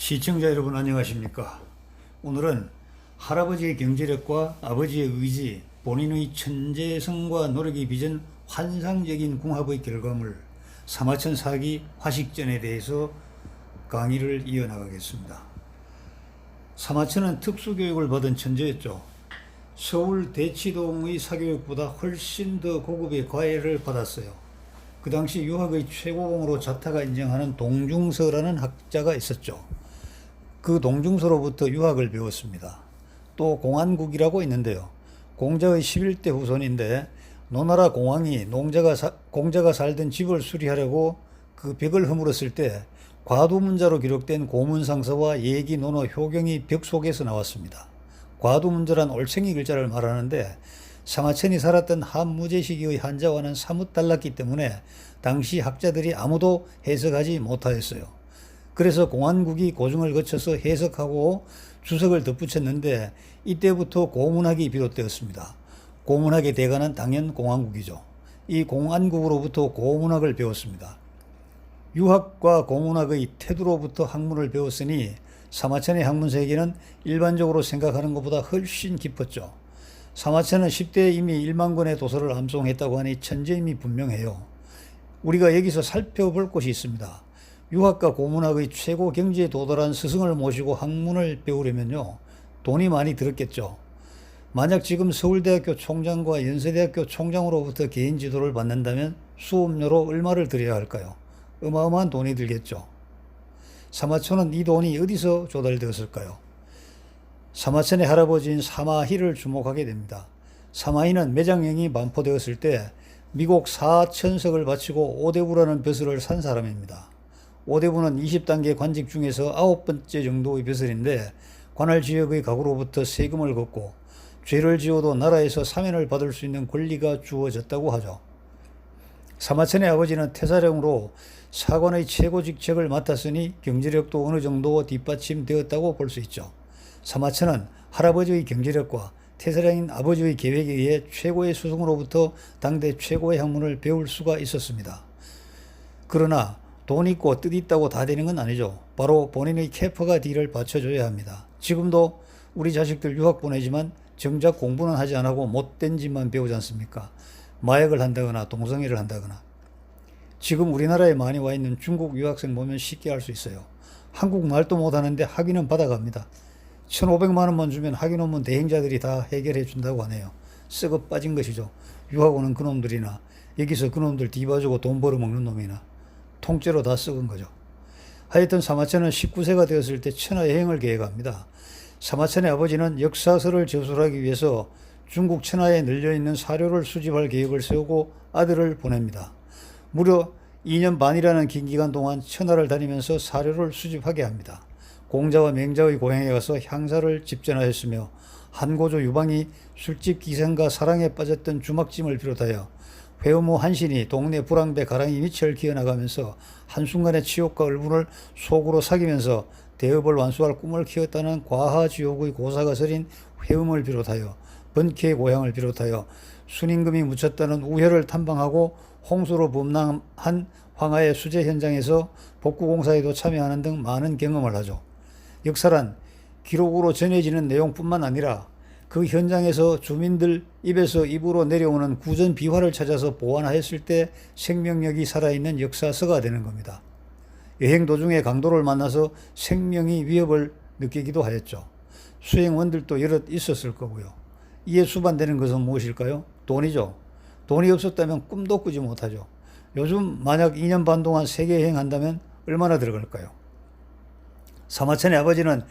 시청자 여러분 안녕하십니까? 오늘은 할아버지의 경제력과 아버지의 의지, 본인의 천재성과 노력이 빚은 환상적인 궁합의 결과물 사마천 사기 화식전에 대해서 강의를 이어나가겠습니다. 사마천은 특수교육을 받은 천재였죠. 서울 대치동의 사교육보다 훨씬 더 고급의 과외를 받았어요. 그 당시 유학의 최고봉으로 자타가 인정하는 동중서라는 학자가 있었죠. 그 동중서로부터 유학을 배웠습니다. 또 공안국이라고 있는데요. 공자의 11대 후손인데 노나라 공왕이 농자가 사- 공자가 살던 집을 수리하려고 그 벽을 허물었을 때 과두문자로 기록된 고문상서와 얘기 논어 효경이 벽 속에서 나왔습니다. 과두문자란 올챙이 글자를 말하는데 사마천이 살았던 한무제 시기의 한자와는 사뭇 달랐기 때문에 당시 학자들이 아무도 해석하지 못하였어요. 그래서 공안국이 고증을 거쳐서 해석하고 주석을 덧붙였는데 이때부터 고문학이 비롯되었습니다. 고문학의 대가는 당연 공안국이죠. 이 공안국으로부터 고문학을 배웠습니다. 유학과 공문학의 태도로부터 학문을 배웠으니 사마천의 학문 세계는 일반적으로 생각하는 것보다 훨씬 깊었죠. 사마천은 10대에 이미 1만 권의 도서를 암송했다고 하니 천재임이 분명해요. 우리가 여기서 살펴볼 곳이 있습니다. 유학과 고문학의 최고 경지에 도달한 스승을 모시고 학문을 배우려면요. 돈이 많이 들었겠죠. 만약 지금 서울대학교 총장과 연세대학교 총장으로부터 개인 지도를 받는다면 수업료로 얼마를 들여야 할까요? 어마어마한 돈이 들겠죠. 사마천은 이 돈이 어디서 조달되었을까요? 사마천의 할아버지인 사마희를 주목하게 됩니다. 사마희는 매장령이 반포되었을 때 미국 4천석을 바치고 오대부라는 벼슬을 산 사람입니다. 오대부는 20단계 관직 중에서 아홉 번째 정도의 벼슬인데 관할 지역의 가구로부터 세금을 걷고 죄를 지어도 나라에서 사면을 받을 수 있는 권리가 주어졌다고 하죠. 사마천의 아버지는 태사령으로 사관의 최고 직책을 맡았으니 경제력도 어느 정도 뒷받침되었다고 볼 수 있죠. 사마천은 할아버지의 경제력과 태사령인 아버지의 계획에 의해 최고의 스승으로부터 당대 최고의 학문을 배울 수가 있었습니다. 그러나 돈 있고 뜻 있다고 다 되는 건 아니죠. 바로 본인의 캐퍼가 뒤를 받쳐줘야 합니다. 지금도 우리 자식들 유학 보내지만 정작 공부는 하지 않고 못된 짓만 배우지 않습니까? 마약을 한다거나 동성애를 한다거나. 지금 우리나라에 많이 와 있는 중국 유학생 보면 쉽게 알 수 있어요. 한국 말도 못하는데 학위는 받아갑니다. 1,500만 원만 주면 학위 논문 대행자들이 다 해결해 준다고 하네요. 썩어 빠진 것이죠. 유학 오는 그놈들이나 여기서 그놈들 뒤봐주고 돈 벌어먹는 놈이나 통째로 다 썩은 거죠. 하여튼 사마천은 19세가 되었을 때 천하 여행을 계획합니다. 사마천의 아버지는 역사서를 저술하기 위해서 중국 천하에 널려있는 사료를 수집할 계획을 세우고 아들을 보냅니다. 무려 2년 반이라는 긴 기간 동안 천하를 다니면서 사료를 수집하게 합니다. 공자와 맹자의 고향에 가서 향사를 집전하였으며 한고조 유방이 술집 기생과 사랑에 빠졌던 주막짐을 비롯하여 회음호 한신이 동네 불황배 가랑이 밑을 기어나가면서 한순간에 치욕과 얼분을 속으로 사귀면서 대업을 완수할 꿈을 키웠다는 과하지옥의 고사가 서린 회음을 비롯하여 번쾌의 고향을 비롯하여 순임금이 묻혔다는 우혈을 탐방하고 홍수로 범람한 황하의 수재 현장에서 복구공사에도 참여하는 등 많은 경험을 하죠. 역사란 기록으로 전해지는 내용뿐만 아니라 그 현장에서 주민들 입에서 입으로 내려오는 구전 비화를 찾아서 보완하였을 때 생명력이 살아있는 역사서가 되는 겁니다. 여행 도중에 강도를 만나서 생명이 위협을 느끼기도 하였죠. 수행원들도 여럿 있었을 거고요. 이에 수반되는 것은 무엇일까요? 돈이죠. 돈이 없었다면 꿈도 꾸지 못하죠. 요즘 만약 2년 반 동안 세계 여행한다면 얼마나 들어갈까요? 사마천의 아버지는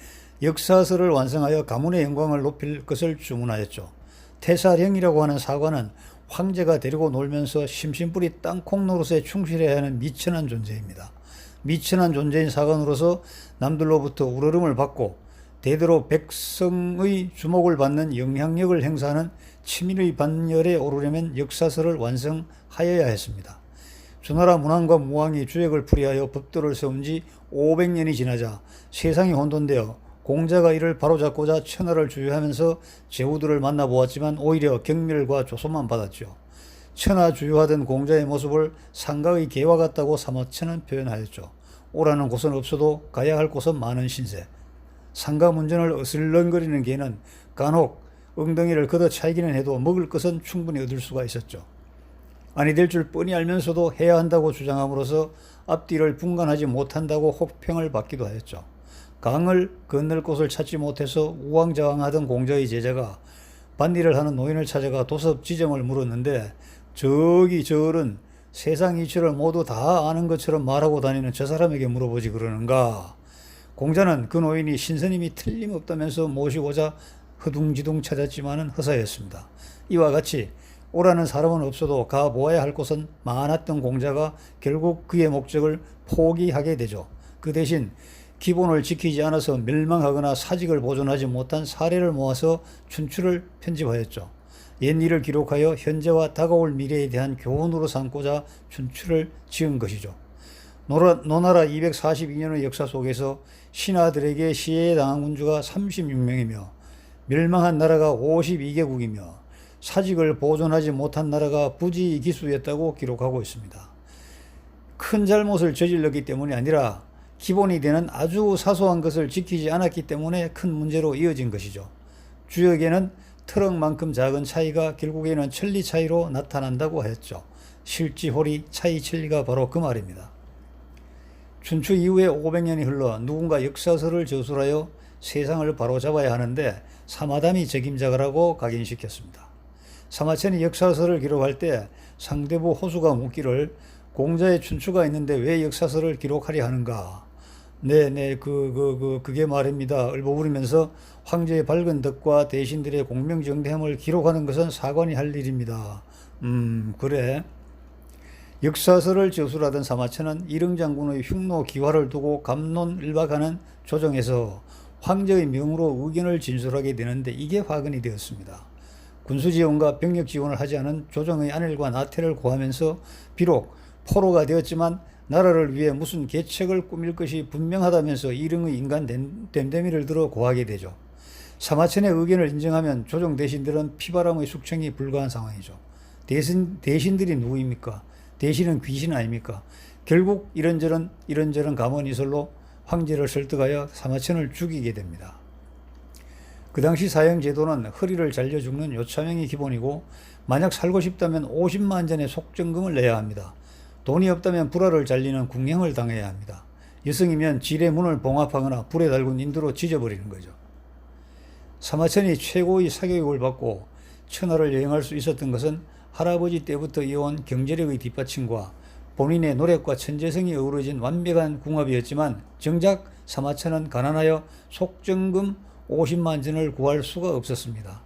역사서를 완성하여 가문의 영광을 높일 것을 주문하였죠. 태사령이라고 하는 사관은 황제가 데리고 놀면서 심심풀이 땅콩 노릇에 충실해야 하는 미천한 존재입니다. 미천한 존재인 사관으로서 남들로부터 우러름을 받고 대대로 백성의 주목을 받는 영향력을 행사하는 치밀의 반열에 오르려면 역사서를 완성하여야 했습니다. 주나라 문왕과 무왕이 주역을 풀이하여 법도를 세운 지 500년이 지나자 세상이 혼돈되어 공자가 이를 바로잡고자 천하를 주유하면서 제후들을 만나보았지만 오히려 경멸과 조소만 받았죠. 천하 주유하던 공자의 모습을 상가의 개와 같다고 사마천은 표현하였죠. 오라는 곳은 없어도 가야 할 곳은 많은 신세. 상가 문전을 어슬렁거리는 개는 간혹 엉덩이를 걷어 차이기는 해도 먹을 것은 충분히 얻을 수가 있었죠. 아니 될 줄 뻔히 알면서도 해야 한다고 주장함으로써 앞뒤를 분간하지 못한다고 혹평을 받기도 하였죠. 강을 건널 곳을 찾지 못해서 우왕좌왕하던 공자의 제자가 밭일을 하는 노인을 찾아가 도섭 지점을 물었는데 저기 저런 세상 이치를 모두 다 아는 것처럼 말하고 다니는 저 사람에게 물어보지 그러는가. 공자는 그 노인이 신선임이 틀림없다면서 모시고자 허둥지둥 찾았지만은 허사였습니다. 이와 같이 오라는 사람은 없어도 가 보아야 할 곳은 많았던 공자가 결국 그의 목적을 포기하게 되죠. 그 대신 기본을 지키지 않아서 멸망하거나 사직을 보존하지 못한 사례를 모아서 춘추를 편집하였죠. 옛일을 기록하여 현재와 다가올 미래에 대한 교훈으로 삼고자 춘추를 지은 것이죠. 노나라 242년의 역사 속에서 신하들에게 시해에 당한 군주가 36명이며 멸망한 나라가 52개국이며 사직을 보존하지 못한 나라가 부지 기수였다고 기록하고 있습니다. 큰 잘못을 저질렀기 때문이 아니라 기본이 되는 아주 사소한 것을 지키지 않았기 때문에 큰 문제로 이어진 것이죠. 주역에는 트럭만큼 작은 차이가 결국에는 천리 차이로 나타난다고 했죠. 실지홀이 차이 천리가 바로 그 말입니다. 춘추 이후에 500년이 흘러 누군가 역사서를 저술하여 세상을 바로잡아야 하는데 사마담이 책임자라고 각인시켰습니다. 사마천이 역사서를 기록할 때 상대부 호수가 묻기를 공자의 춘추가 있는데 왜 역사서를 기록하려 하는가? 네, 네, 그, 그, 그, 그게 말입니다. 을보부리면서 황제의 밝은 덕과 대신들의 공명정대함을 기록하는 것은 사관이 할 일입니다. 음, 그래. 역사서를 저술하던 사마천은 이릉 장군의 흉노 기화를 두고 감론을박하는 조정에서 황제의 명으로 의견을 진술하게 되는데 이게 화근이 되었습니다. 군수 지원과 병력 지원을 하지 않은 조정의 안일과 나태를 고하면서 비록 포로가 되었지만 나라를 위해 무슨 계책을 꾸밀 것이 분명하다면서 이릉의 인간 댐댐이를 들어 고하게 되죠. 사마천의 의견을 인정하면 조정 대신들은 피바람의 숙청이 불가한 상황이죠. 대신, 대신들이 누구입니까? 대신은 귀신 아닙니까? 결국 이런저런 이런저런 감언이설로 황제를 설득하여 사마천을 죽이게 됩니다. 그 당시 사형 제도는 허리를 잘려 죽는 요차명이 기본이고 만약 살고 싶다면 50만 전의 속정금을 내야 합니다. 돈이 없다면 불화를 잘리는 궁행을 당해야 합니다. 여성이면 질의 문을 봉합하거나 불에 달군 인두로 지져버리는 거죠. 사마천이 최고의 사교육을 받고 천하를 여행할 수 있었던 것은 할아버지 때부터 이어온 경제력의 뒷받침과 본인의 노력과 천재성이 어우러진 완벽한 궁합이었지만 정작 사마천은 가난하여 속정금 50만 전을 구할 수가 없었습니다.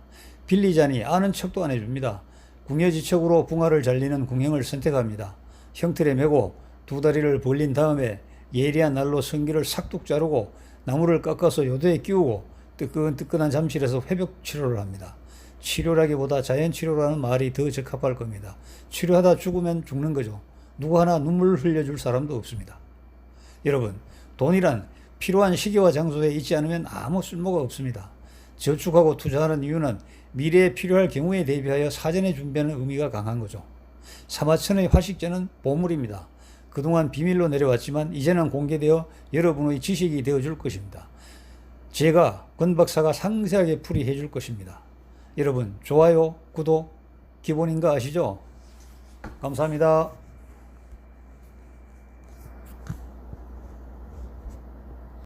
빌리자니 아는 척도 안 해줍니다. 궁여지척으로 붕어를 잘리는 궁형을 선택합니다. 형틀에 메고 두 다리를 벌린 다음에 예리한 날로 성기를 삭둑 자르고 나무를 깎아서 요도에 끼우고 뜨끈뜨끈한 잠실에서 회복 치료를 합니다. 치료라기보다 자연 치료라는 말이 더 적합할 겁니다. 치료하다 죽으면 죽는 거죠. 누구 하나 눈물 흘려줄 사람도 없습니다. 여러분, 돈이란 필요한 시기와 장소에 있지 않으면 아무 쓸모가 없습니다. 저축하고 투자하는 이유는 미래에 필요할 경우에 대비하여 사전에 준비하는 의미가 강한 거죠. 사마천의 화식제는 보물입니다. 그동안 비밀로 내려왔지만 이제는 공개되어 여러분의 지식이 되어 줄 것입니다. 제가 권 박사가 상세하게 풀이해 줄 것입니다. 여러분 좋아요, 구독 기본인 거 아시죠? 감사합니다.